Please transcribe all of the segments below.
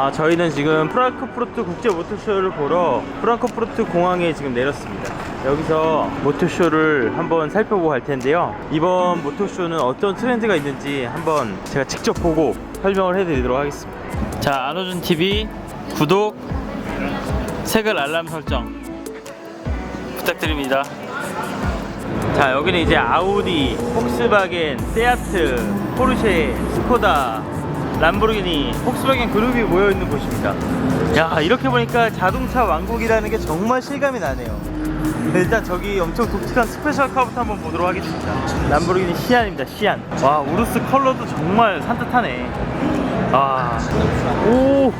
아, 저희는 지금 프랑크푸르트 국제 모터쇼를 보러 프랑크푸르트 공항에 지금 내렸습니다. 여기서 모터쇼를 한번 살펴보고 갈 텐데요. 이번 모터쇼는 어떤 트렌드가 있는지 한번 제가 직접 보고 설명을 해드리도록 하겠습니다. 자, 안호준 TV 구독, 색을 알람 설정 부탁드립니다. 자, 여기는 이제 아우디, 폭스바겐, 세아트, 포르쉐, 스코다, 람보르기니, 폭스바겐 그룹이 모여 있는 곳입니다. 야, 이렇게 보니까 자동차 왕국이라는 게 정말 실감이 나네요. 일단 저기 엄청 독특한 스페셜 카부터 한번 보도록 하겠습니다. 람보르기니 시안입니다. 시안. 와, 우루스 컬러도 정말 산뜻하네. 아, 오,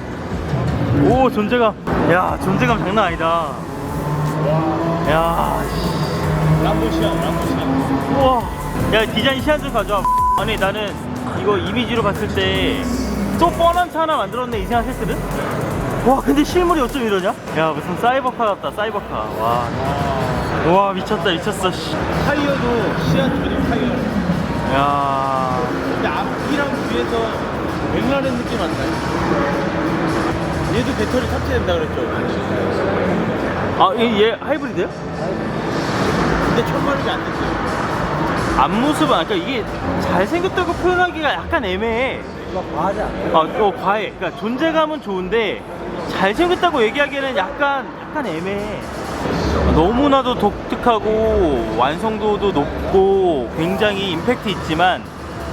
오 존재감. 야, 존재감 장난 아니다. 야, 람보 시안, 람보 시안. 우와 야 디자인 시안 좀 가져와 아니 나는 이거 이미지로 봤을 때 또 뻔한 차 하나 만들었네 이 생각했거든 와 근데 실물이 어쩜 이러냐 야 무슨 사이버카 같다 사이버카 와, 와 미쳤다 미쳤어 씨. 타이어도 시안 조립 타이어. 야 근데 앞이랑 뒤에서 맥라렌 느낌 안 나요. 얘도 배터리 탑재된다 그랬죠. 아, 얘, 얘 하이브리드야? 근데 천마력이 안 됐어요. 앞모습은 아까 이게 잘생겼다고 표현하기가 약간 애매해 이거 과하지 않아요? 아, 어, 과해. 그러니까 존재감은 좋은데 잘생겼다고 얘기하기에는 약간 약간 애매해. 너무나도 독특하고 완성도도 높고 굉장히 임팩트 있지만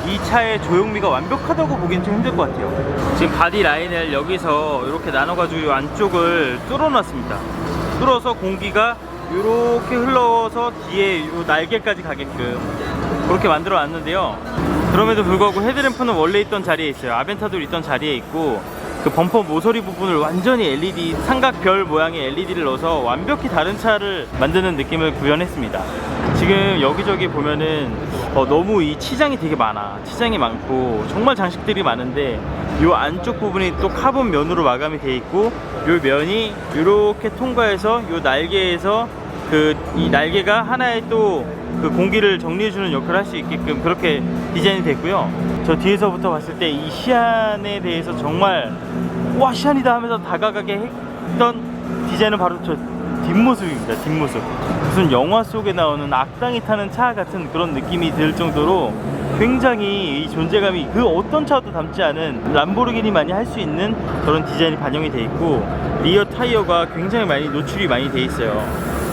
이 차의 조형미가 완벽하다고 보기엔 좀 힘들 것 같아요. 지금 바디 라인을 여기서 이렇게 나눠가지고 이 안쪽을 뚫어놨습니다. 뚫어서 공기가 이렇게 흘러서 뒤에 이 날개까지 가게끔 그렇게 만들어 놨는데요. 그럼에도 불구하고 헤드램프는 원래 있던 자리에 있어요. 아벤타도 있던 자리에 있고 그 범퍼 모서리 부분을 완전히 LED 삼각별 모양의 LED를 넣어서 완벽히 다른 차를 만드는 느낌을 구현했습니다. 지금 여기저기 보면은 어, 너무 이 치장이 되게 많아. 치장이 많고 정말 장식들이 많은데 이 안쪽 부분이 또 카본 면으로 마감이 돼 있고 이 면이 이렇게 통과해서 이 날개에서 그 이 날개가 하나의 또 그 공기를 정리해주는 역할을 할 수 있게끔 그렇게 디자인이 됐고요. 저 뒤에서부터 봤을 때 이 시안에 대해서 정말 와 시안이다 하면서 다가가게 했던 디자인은 바로 저 뒷모습입니다. 뒷모습. 무슨 영화 속에 나오는 악당이 타는 차 같은 그런 느낌이 들 정도로 굉장히 이 존재감이 그 어떤 차도 담지 않은 람보르기니만이 할 수 있는 그런 디자인이 반영이 돼 있고 리어 타이어가 굉장히 많이 노출이 많이 돼 있어요.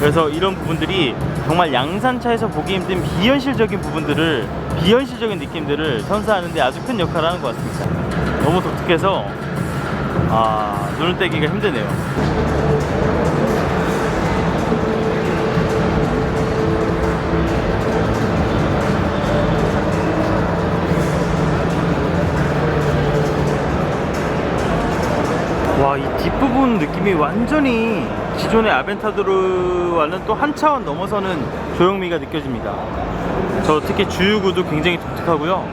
그래서 이런 부분들이 정말 양산차에서 보기 힘든 비현실적인 부분들을 비현실적인 느낌들을 선사하는데 아주 큰 역할을 하는 것 같습니다. 너무 독특해서 아 눈을 떼기가 힘드네요. 와, 이 뒷부분 느낌이 완전히 기존의 아벤타도르와는 또 한 차원 넘어서는 조형미가 느껴집니다. 저 특히 주유구도 굉장히 독특하고요.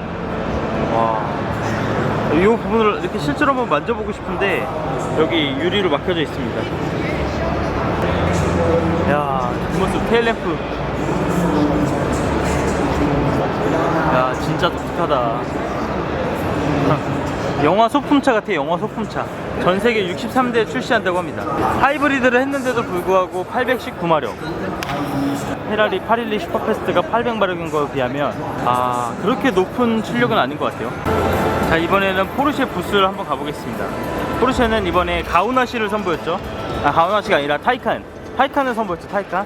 와, 이 부분을 이렇게 실제로 한번 만져보고 싶은데 여기 유리로 막혀져 있습니다. 야, 뒷모습 테일램프. 야, 진짜 독특하다. 영화 소품차 같아 영화 소품차 전 세계 63대 출시한다고 합니다. 하이브리드를 했는데도 불구하고 819마력. 페라리 812 슈퍼패스트가 800마력인 거에 비하면 아 그렇게 높은 출력은 아닌 것 같아요. 자 이번에는 포르쉐 부스를 한번 가보겠습니다. 포르쉐는 이번에 가우나시를 선보였죠. 아 가우나시가 아니라 타이칸. 타이칸을 선보였죠 타이칸.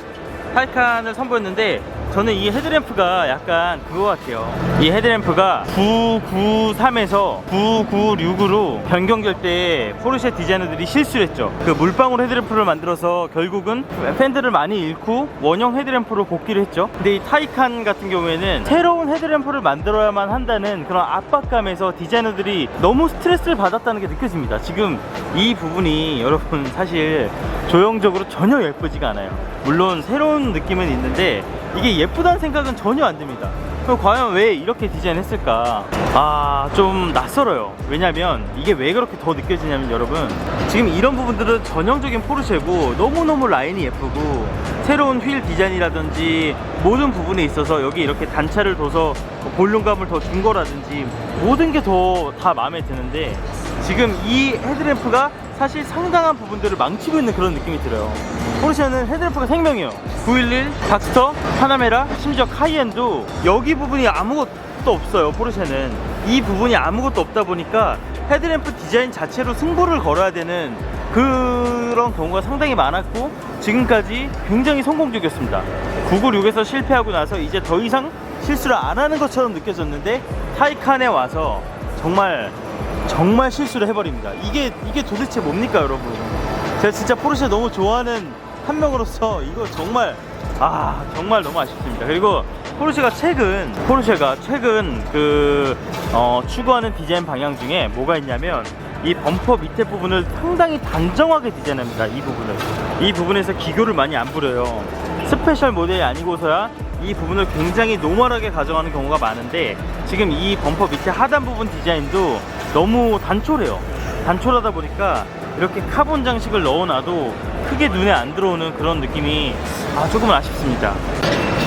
타이칸을 선보였는데 저는 이 헤드램프가 약간 그거 같아요. 이 헤드램프가 993에서 996으로 변경될 때 포르쉐 디자이너들이 실수를 했죠. 그 물방울 헤드램프를 만들어서 결국은 팬들을 많이 잃고 원형 헤드램프로 복귀를 했죠. 근데 이 타이칸 같은 경우에는 새로운 헤드램프를 만들어야만 한다는 그런 압박감에서 디자이너들이 너무 스트레스를 받았다는 게 느껴집니다. 지금 이 부분이 여러분 사실 조형적으로 전혀 예쁘지가 않아요. 물론 새로운 느낌은 있는데 이게 예쁘다는 생각은 전혀 안 듭니다. 그럼 과연 왜 이렇게 디자인했을까? 아, 좀 낯설어요. 왜냐면 이게 왜 그렇게 더 느껴지냐면 여러분, 지금 이런 부분들은 전형적인 포르쉐고 너무너무 라인이 예쁘고 새로운 휠 디자인이라든지 모든 부분에 있어서 여기 이렇게 단차를 둬서 볼륨감을 더 준 거라든지 모든 게 더 다 마음에 드는데 지금 이 헤드램프가 사실 상당한 부분들을 망치고 있는 그런 느낌이 들어요. 포르쉐는 헤드램프가 생명이에요. 911, 닥스터, 파나메라, 심지어 카이엔도 여기 부분이 아무것도 없어요. 포르쉐는 이 부분이 아무것도 없다 보니까 헤드램프 디자인 자체로 승부를 걸어야 되는 그런 경우가 상당히 많았고 지금까지 굉장히 성공적이었습니다. 996에서 실패하고 나서 이제 더 이상 실수를 안 하는 것처럼 느껴졌는데 타이칸에 와서 정말 정말 실수를 해버립니다. 이게 이게 도대체 뭡니까, 여러분? 제가 진짜 포르쉐 너무 좋아하는 한 명으로서 이거 정말 아 정말 너무 아쉽습니다. 그리고 포르쉐가 최근 포르쉐가 최근 그 어, 추구하는 디자인 방향 중에 뭐가 있냐면 이 범퍼 밑에 부분을 상당히 단정하게 디자인합니다. 이 부분을 이 부분에서 기교를 많이 안 부려요. 스페셜 모델이 아니고서야 이 부분을 굉장히 노멀하게 가져가는 경우가 많은데 지금 이 범퍼 밑에 하단 부분 디자인도 너무 단촐해요. 단촐하다 보니까 이렇게 카본 장식을 넣어놔도 크게 눈에 안 들어오는 그런 느낌이 아, 조금은 아쉽습니다.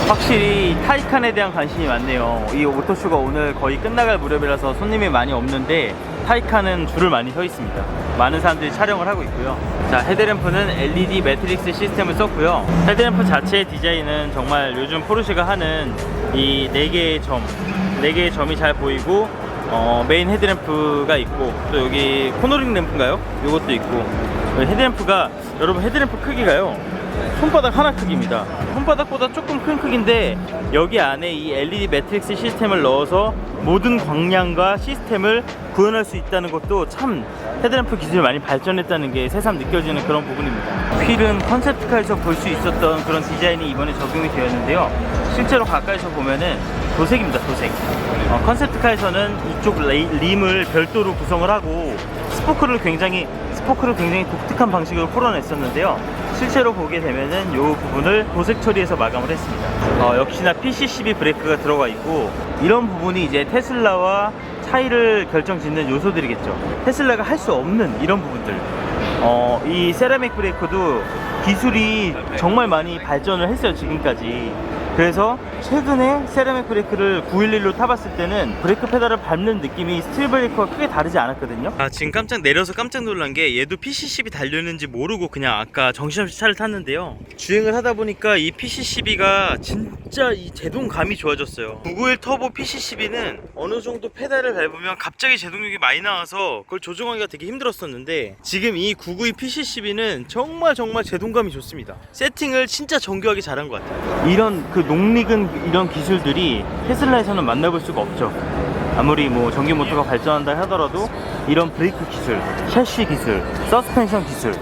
확실히 타이칸에 대한 관심이 많네요. 이 오토쇼가 오늘 거의 끝나갈 무렵이라서 손님이 많이 없는데 타이칸은 줄을 많이 서 있습니다. 많은 사람들이 촬영을 하고 있고요. 자, 헤드램프는 LED 매트릭스 시스템을 썼고요. 헤드램프 자체의 디자인은 정말 요즘 포르쉐가 하는 이 4개의 점, 4개의 점이 잘 보이고 어, 메인 헤드램프가 있고 또 여기 코너링 램프인가요? 이것도 있고. 헤드램프가 여러분 헤드램프 크기가요 손바닥 하나 크기입니다. 손바닥보다 조금 큰 크기인데 여기 안에 이 LED 매트릭스 시스템을 넣어서 모든 광량과 시스템을 구현할 수 있다는 것도 참 헤드램프 기술이 많이 발전했다는 게 새삼 느껴지는 그런 부분입니다. 휠은 컨셉트카에서 볼 수 있었던 그런 디자인이 이번에 적용이 되었는데요. 실제로 가까이서 보면은 도색입니다 도색 어, 컨셉트카에서는 이쪽 레이- 림을 별도로 구성을 하고 스포크를 굉장히 스포크를 굉장히 독특한 방식으로 풀어냈었는데요. 실제로 보게 되면은 이 부분을 도색 처리해서 마감을 했습니다. 어, 역시나 PCCB 브레이크가 들어가 있고 이런 부분이 이제 테슬라와 차이를 결정짓는 요소들이겠죠. 테슬라가 할 수 없는 이런 부분들. 어, 이 세라믹 브레이크도 기술이 정말 많이 발전을 했어요 지금까지 그래서 최근에 세라믹 브레이크를 911로 타봤을 때는 브레이크 페달을 밟는 느낌이 스틸 브레이크와 크게 다르지 않았거든요. 아 지금 깜짝 내려서 깜짝 놀란 게 얘도 PCCB 달렸는지 모르고 그냥 아까 정신없이 차를 탔는데요. 주행을 하다 보니까 이 PCCB가 진짜 이 제동감이 좋아졌어요. 991 터보 PCCB는 어느 정도 페달을 밟으면 갑자기 제동력이 많이 나와서 그걸 조정하기가 되게 힘들었었는데 지금 이 992 PCCB는 정말 정말 제동감이 좋습니다. 세팅을 진짜 정교하게 잘한 것 같아요. 이런 그 농익은 이런 기술들이 테슬라에서는 만나볼 수가 없죠 아무리 뭐 전기 모터가 발전한다 하더라도 이런 브레이크 기술, 셰시 기술, 서스펜션 기술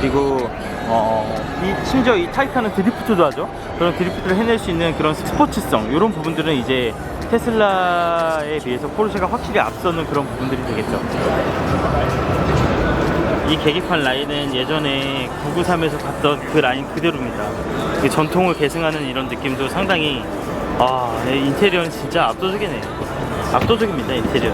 그리고 어, 이 심지어 이 타이칸은 드리프트도 하죠. 그런 드리프트를 해낼 수 있는 그런 스포츠성 이런 부분들은 이제 테슬라에 비해서 포르쉐가 확실히 앞서는 그런 부분들이 되겠죠. 이 계기판 라인은 예전에 993에서 봤던 그 라인 그대로입니다. 이 전통을 계승하는 이런 느낌도 상당히 아 네, 인테리어는 진짜 압도적이네요. 압도적입니다 인테리어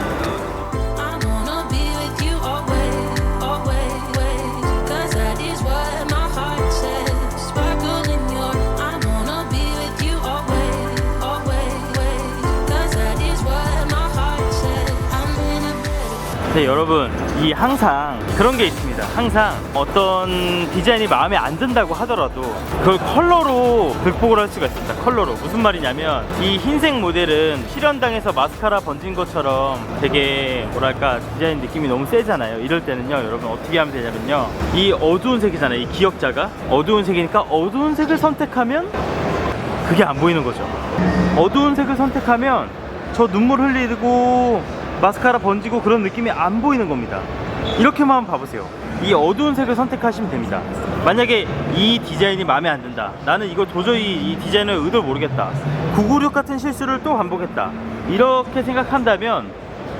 better. 네, 여러분, 이 항상 그런 게 있습니다. 항상 어떤 디자인이 마음에 안 든다고 하더라도 그걸 컬러로 극복을 할 수가 있습니다. 컬러로. 무슨 말이냐면 이 흰색 모델은 실현당에서 마스카라 번진 것처럼 되게 뭐랄까 디자인 느낌이 너무 세잖아요. 이럴 때는요, 여러분 어떻게 하면 되냐면요. 이 어두운 색이잖아요. 이 기역자가. 어두운 색이니까 어두운 색을 선택하면 그게 안 보이는 거죠. 어두운 색을 선택하면 저 눈물 흘리고 마스카라 번지고 그런 느낌이 안 보이는 겁니다. 이렇게만 봐보세요. 이 어두운 색을 선택하시면 됩니다. 만약에 이 디자인이 마음에 안 든다. 나는 이거 도저히 이 디자인의 의도를 모르겠다. 996 같은 실수를 또 반복했다. 이렇게 생각한다면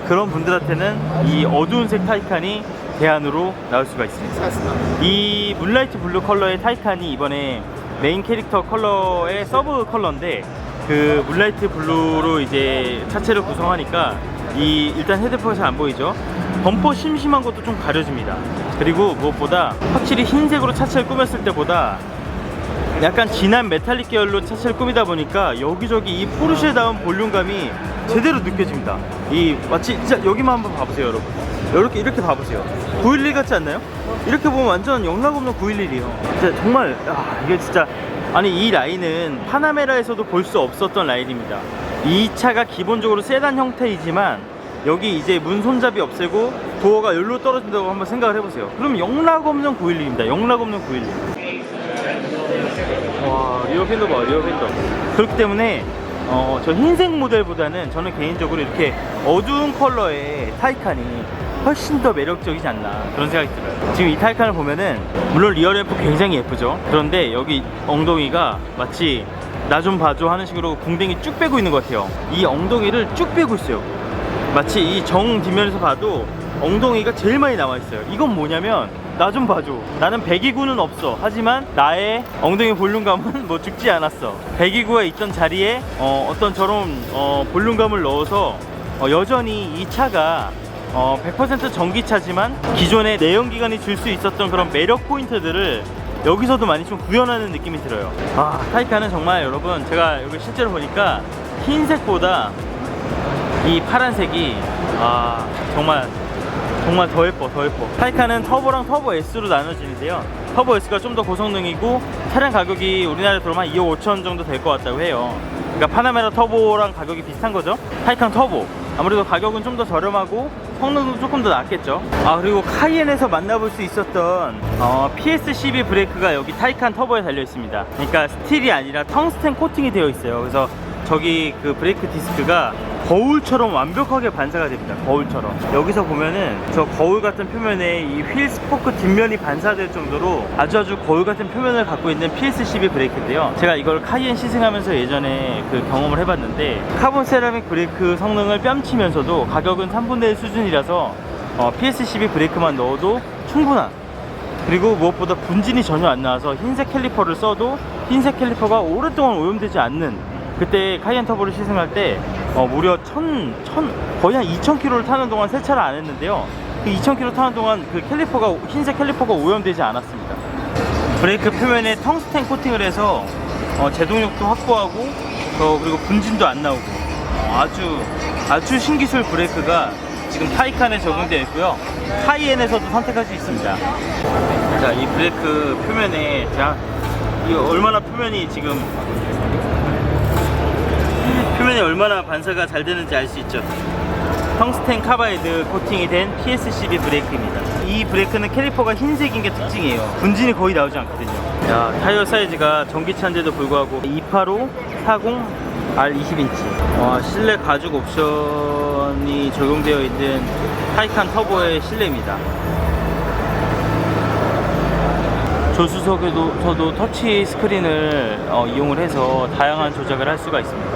그런 분들한테는 이 어두운 색 타이칸이 대안으로 나올 수가 있습니다. 이 문라이트 블루 컬러의 타이칸이 이번에 메인 캐릭터 컬러의 서브 컬러인데 그 문라이트 블루로 이제 차체를 구성하니까 이 일단 잘안 보이죠? 범퍼 심심한 것도 좀 가려집니다. 그리고 무엇보다 확실히 흰색으로 차체를 꾸몄을 때보다 약간 진한 메탈릭 계열로 차체를 꾸미다 보니까 여기저기 이 포르쉐다운 볼륨감이 제대로 느껴집니다. 이 마치 진짜 여기만 한번 봐보세요 여러분. 이렇게 이렇게 봐보세요. 911 같지 않나요? 이렇게 보면 완전 영락 없는 911이에요. 진짜 정말 아, 이게 진짜 아니 이 라인은 파나메라에서도 볼 수 없었던 라인입니다 이 차가 기본적으로 세단 형태이지만 여기 이제 문 손잡이 없애고 도어가 여기로 떨어진다고 한번 생각을 해보세요. 그럼 영락 없는 911입니다. 영락 없는 911 와 리어 팬더 봐 리어 팬더. 그렇기 때문에 어, 저 흰색 모델보다는 저는 개인적으로 이렇게 어두운 컬러의 타이칸이 훨씬 더 매력적이지 않나 그런 생각이 들어요. 지금 이 타이칸을 보면은 물론 리어 램프 굉장히 예쁘죠? 그런데 여기 엉덩이가 마치 나 좀 봐줘 하는 식으로 궁뎅이 쭉 빼고 있는 것 같아요 이 엉덩이를 쭉 빼고 있어요 마치 이 정 뒷면에서 봐도 엉덩이가 제일 많이 나와 있어요. 이건 뭐냐면 나 좀 봐줘. 나는 배기구는 없어. 하지만 나의 엉덩이 볼륨감은 뭐 죽지 않았어. 배기구가 있던 자리에 어, 떤 저런 어, 볼륨감을 넣어서 어, 여전히 이 차가 어, 100% 전기차지만 기존의 내연기관이 줄 수 있었던 그런 매력 포인트들을 여기서도 많이 좀 구현하는 느낌이 들어요. 아, 타이칸은 정말 여러분 제가 여기 실제로 보니까 흰색보다 이 파란색이 아 정말 정말 더 예뻐 더 예뻐. 타이칸은 터보랑 터보 S로 나눠지는데요. 터보 S가 좀 더 고성능이고 차량 가격이 우리나라에 들어오면 한 2억 5천 정도 될 것 같다고 해요. 그러니까 파나메라 터보랑 가격이 비슷한 거죠? 타이칸 터보. 아무래도 가격은 좀 더 저렴하고 성능도 조금 더 낫겠죠? 아 그리고 카이엔에서 만나볼 수 있었던 어, PS12 브레이크가 여기 타이칸 터보에 달려 있습니다. 그러니까 스틸이 아니라 텅스텐 코팅이 되어 있어요. 그래서 저기 그 브레이크 디스크가 거울처럼 완벽하게 반사가 됩니다. 거울처럼. 여기서 보면은 저 거울 같은 표면에 이 휠 스포크 뒷면이 반사될 정도로 아주 아주 거울 같은 표면을 갖고 있는 PS12 브레이크인데요. 제가 이걸 카이엔 시승하면서 예전에 그 경험을 해봤는데 카본 세라믹 브레이크 성능을 뺨치면서도 가격은 3분의 1 수준이라서 어, PS12 브레이크만 넣어도 충분한 그리고 무엇보다 분진이 전혀 안 나와서 흰색 캘리퍼를 써도 흰색 캘리퍼가 오랫동안 오염되지 않는 그때 카이엔 터보를 시승할 때 어, 무려 천, 천, 거의 한 2,000km를 타는 동안 세차를 안 했는데요. 그 2,000km 타는 동안 그 캘리퍼가, 흰색 캘리퍼가 오염되지 않았습니다. 브레이크 표면에 텅스텐 코팅을 해서 어, 제동력도 확보하고 어, 그리고 분진도 안 나오고 어, 아주 아주 신기술 브레이크가 지금 타이칸에 적용되어 있고요. 카이엔에서도 선택할 수 있습니다. 자, 이 브레이크 표면에 자, 이 얼마나 표면이 지금 표면이 얼마나 반사가 잘 되는지 알 수 있죠. 텅스텐 카바이드 코팅이 된 PS12 브레이크입니다. 이 브레이크는 캘리퍼가 흰색인 게 특징이에요. 분진이 거의 나오지 않거든요. 야, 타이어 사이즈가 전기차인데도 불구하고 285 40 R 20인치. 와, 실내 가죽 옵션이 적용되어 있는 타이칸 터보의 실내입니다. 조수석에도 서도 터치 스크린을 어, 이용을 해서 다양한 조작을 할 수가 있습니다.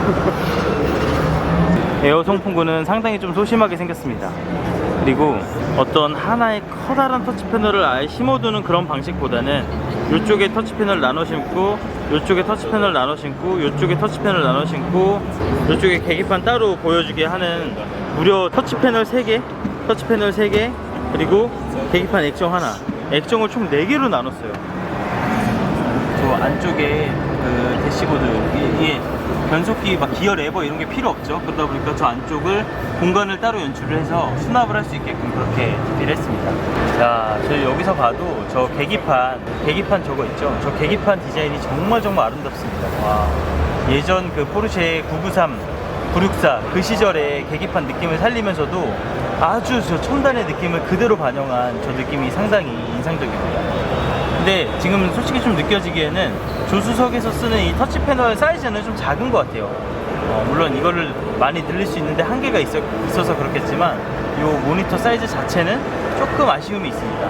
에어 송풍구는 상당히 좀 소심하게 생겼습니다. 그리고 어떤 하나의 커다란 터치 패널을 아예 심어두는 그런 방식보다는 이쪽에 터치 패널 나눠 심고 이쪽에 터치 패널 나눠 심고 이쪽에 터치 패널 나눠 심고 이쪽에 계기판 따로 보여주게 하는 무려 터치 패널 3개 터치 패널 3개 그리고 계기판 액정 하나 액정을 총 4개로 나눴어요 저 안쪽에 그 대시보드 이게 변속기 막 기어 레버 이런 게 필요 없죠. 그러다 보니까 저 안쪽을 공간을 따로 연출을 해서 수납을 할 수 있게끔 그렇게 준비를 했습니다. 자 저희 여기서 봐도 저 계기판 계기판 저거 있죠? 저 계기판 디자인이 정말 정말 아름답습니다. 와 예전 그 포르쉐 993 964 그 시절의 계기판 느낌을 살리면서도 아주 저 첨단의 느낌을 그대로 반영한 저 느낌이 상당히 인상적입니다 근데 지금 솔직히 좀 느껴지기에는 조수석에서 쓰는 이 터치 패널 사이즈는 좀 작은 것 같아요. 어, 물론 이거를 많이 늘릴 수 있는데 한계가 있어, 있어서 그렇겠지만 이 모니터 사이즈 자체는 조금 아쉬움이 있습니다.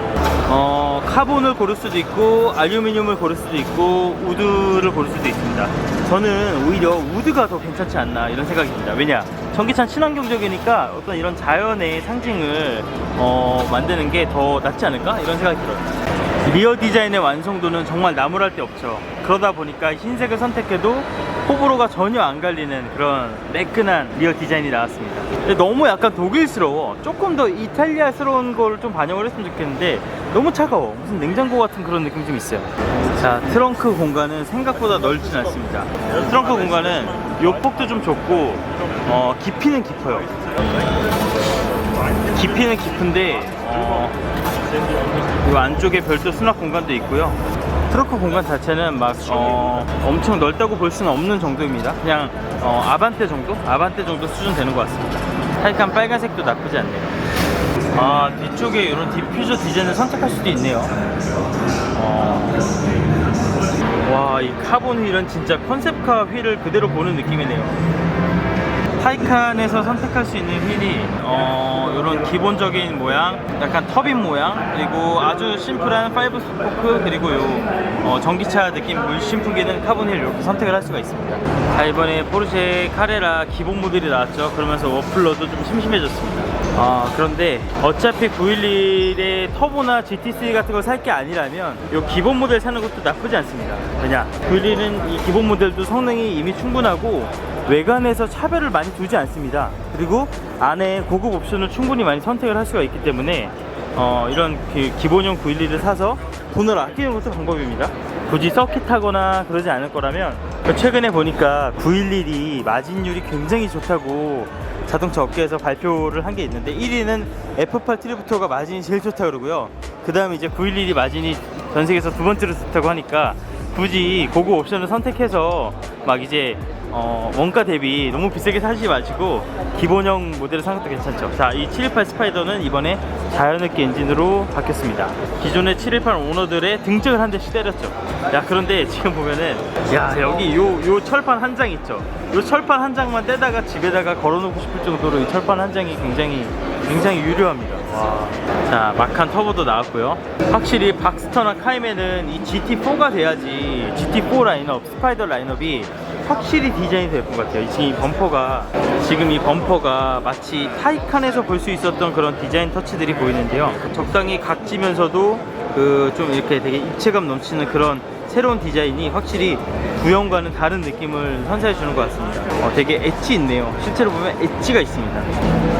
어, 카본을 고를 수도 있고 알루미늄을 고를 수도 있고 우드를 고를 수도 있습니다. 저는 오히려 우드가 더 괜찮지 않나 이런 생각이 듭니다. 왜냐? 전기차는 친환경적이니까 어떤 이런 자연의 상징을 어, 만드는 게 더 낫지 않을까 이런 생각이 들어요. 리어 디자인의 완성도는 정말 나무랄 데 없죠. 그러다 보니까 흰색을 선택해도 호불호가 전혀 안 갈리는 그런 매끈한 리어 디자인이 나왔습니다. 너무 약간 독일스러워. 조금 더 이탈리아스러운 걸 좀 반영을 했으면 좋겠는데 너무 차가워. 무슨 냉장고 같은 그런 느낌이 좀 있어요. 자, 트렁크 공간은 생각보다 넓진 않습니다. 트렁크 공간은 요 폭도 좀 좁고 어, 깊이는 깊어요. 깊이는 깊은데 어, 이 안쪽에 별도 수납 공간도 있고요. 트렁크 공간 자체는 막 어, 엄청 넓다고 볼 수는 없는 정도입니다. 그냥 어, 아반떼 정도? 아반떼 정도 수준 되는 것 같습니다. 타이칸 빨간색도 나쁘지 않네요. 아 뒤쪽에 이런 디퓨저 디자인을 선택할 수도 있네요. 어, 와, 이 카본 휠은 진짜 컨셉카 휠을 그대로 보는 느낌이네요. 타이칸에서 선택할 수 있는 휠이 어, 이런 기본적인 모양, 약간 터빈 모양, 그리고 아주 심플한 5 스포크 그리고 요 어, 전기차 느낌 물씬 풍기는 카본 휠 이렇게 선택을 할 수가 있습니다. 자 이번에 포르쉐 카레라 기본 모델이 나왔죠. 그러면서 워플러도 좀 심심해졌습니다. 아 그런데 어차피 911의 터보나 GT3 같은 걸 살 게 아니라면 이 기본 모델 사는 것도 나쁘지 않습니다. 왜냐 911은 이 기본 모델도 성능이 이미 충분하고 외관에서 차별을 많이 두지 않습니다. 그리고 안에 고급 옵션을 충분히 많이 선택을 할 수가 있기 때문에 어, 이런 그 기본형 911을 사서 돈을 아끼는 것도 방법입니다. 굳이 서킷 타거나 그러지 않을 거라면 최근에 보니까 911이 마진율이 굉장히 좋다고 자동차 업계에서 발표를 한 게 있는데 1위는 F8 트리부터가 마진이 제일 좋다 그러고요. 그 다음에 이제 911이 마진이 전 세계에서 두 번째로 좋다고 하니까 굳이 고급 옵션을 선택해서 막 이제 어, 원가 대비 너무 비싸게 사지 마시고 기본형 모델을 사는 것도 괜찮죠. 자, 이 718 스파이더는 이번에 자연흡기 엔진으로 바뀌었습니다. 기존의 718 오너들의 등짝을 한 대씩 때렸죠. 야, 그런데 지금 보면은 야, 여기 요, 요 철판 한 장 있죠. 요 철판 한 장만 떼다가 집에다가 걸어놓고 싶을 정도로 이 철판 한 장이 굉장히 굉장히 유료합니다. 와. 자, 마칸 터보도 나왔고요. 확실히 박스터나 카이맨은 이 GT4가 돼야지 GT4 라인업, 스파이더 라인업이 확실히 디자인이 될것 같아요. 지금 이 범퍼가 지금 이 범퍼가 마치 타이칸에서 볼 수 있었던 그런 디자인 터치들이 보이는데요. 적당히 각지면서도 그 좀 이렇게 되게 입체감 넘치는 그런 새로운 디자인이 확실히 구형과는 다른 느낌을 선사해 주는 것 같습니다. 어, 되게 엣지 있네요. 실제로 보면 엣지가 있습니다.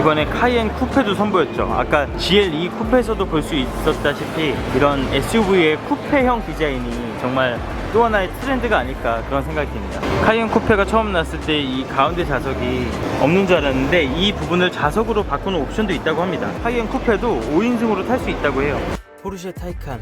이번에 카이엔 쿠페도 선보였죠. 아까 GL2 쿠페에서도 볼 수 있었다시피 이런 SUV의 쿠페형 디자인이 정말 또 하나의 트렌드가 아닐까 그런 생각이 듭니다. 카이엔 쿠페가 처음 나왔을 때 이 가운데 좌석이 없는 줄 알았는데 이 부분을 좌석으로 바꾸는 옵션도 있다고 합니다. 카이엔 쿠페도 5인승으로 탈 수 있다고 해요. 포르쉐 타이칸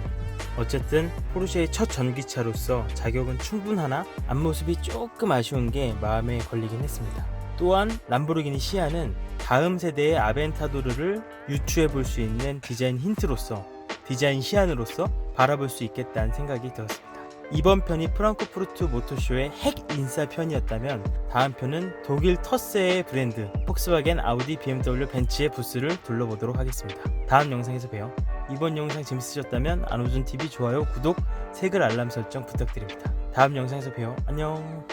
어쨌든 포르쉐의 첫 전기차로서 자격은 충분하나 앞모습이 조금 아쉬운 게 마음에 걸리긴 했습니다. 또한 람보르기니 시아는 다음 세대의 아벤타도르를 유추해 볼 수 있는 디자인 힌트로서 디자인 시안으로서 바라볼 수 있겠다는 생각이 들었습니다. 이번 편이 프랑크푸르트 모토쇼의 핵 인싸 편이었다면 다음 편은 독일 터세의 브랜드 폭스바겐, 아우디, BMW, 벤츠의 부스를 둘러보도록 하겠습니다. 다음 영상에서 봬요. 이번 영상 재밌으셨다면 안호준 TV 좋아요, 구독, 색을 알람 설정 부탁드립니다. 다음 영상에서 봬요. 안녕.